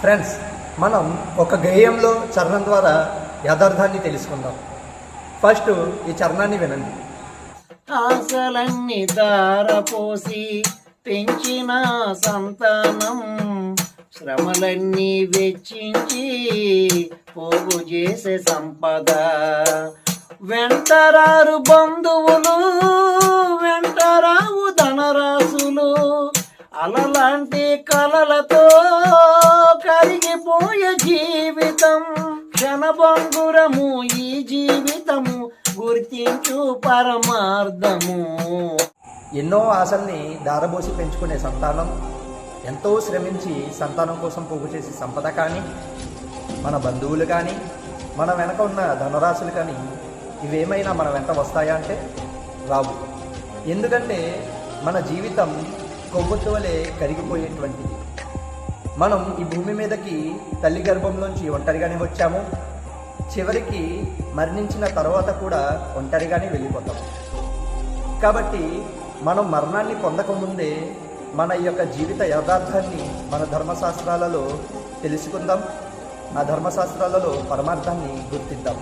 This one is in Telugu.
ఫ్రెండ్స్ మనం ఒక గేయంలో చరణం ద్వారా యథార్థాన్ని తెలుసుకుందాం. ఫస్ట్ ఈ చరణాన్ని వినండి. ఆశలన్నీ దారపోసి పెంచిన సంతానం శ్రమలన్నీ వెచ్చించి పోగు చేసే సంపద. వెంటరారు బంధువులు వెంటరావు ధనరాశులు అలలాంటి కలలతో జీవితం క్షణభంగురము ఈ జీవితము గుర్తించు పరమార్థము. ఎన్నో ఆశల్ని దారబోసి పెంచుకునే సంతానం ఎంతో శ్రమించి సంతానం కోసం పోగు చేసే సంపద కానీ మన బంధువులు కానీ మన వెనక ఉన్న ధనరాశులు కానీ ఇవేమైనా మన వెంట వస్తాయా అంటే రావు. ఎందుకంటే మన జీవితం కొవ్వొత్తు వలె కరిగిపోయేటువంటిది. మనం ఈ భూమి మీదకి తల్లి గర్భంలోంచి ఒంటరిగానే వచ్చాము. చివరికి మరణించిన తర్వాత కూడా ఒంటరిగానే వెళ్ళిపోతాం కాబట్టి మనం మరణాన్ని పొందకముందే మన యొక్క జీవిత యథార్థాన్ని మన ధర్మశాస్త్రాలలో తెలుసుకుందాం. ఆ ధర్మశాస్త్రాలలో పరమార్థాన్ని గుర్తిద్దాం.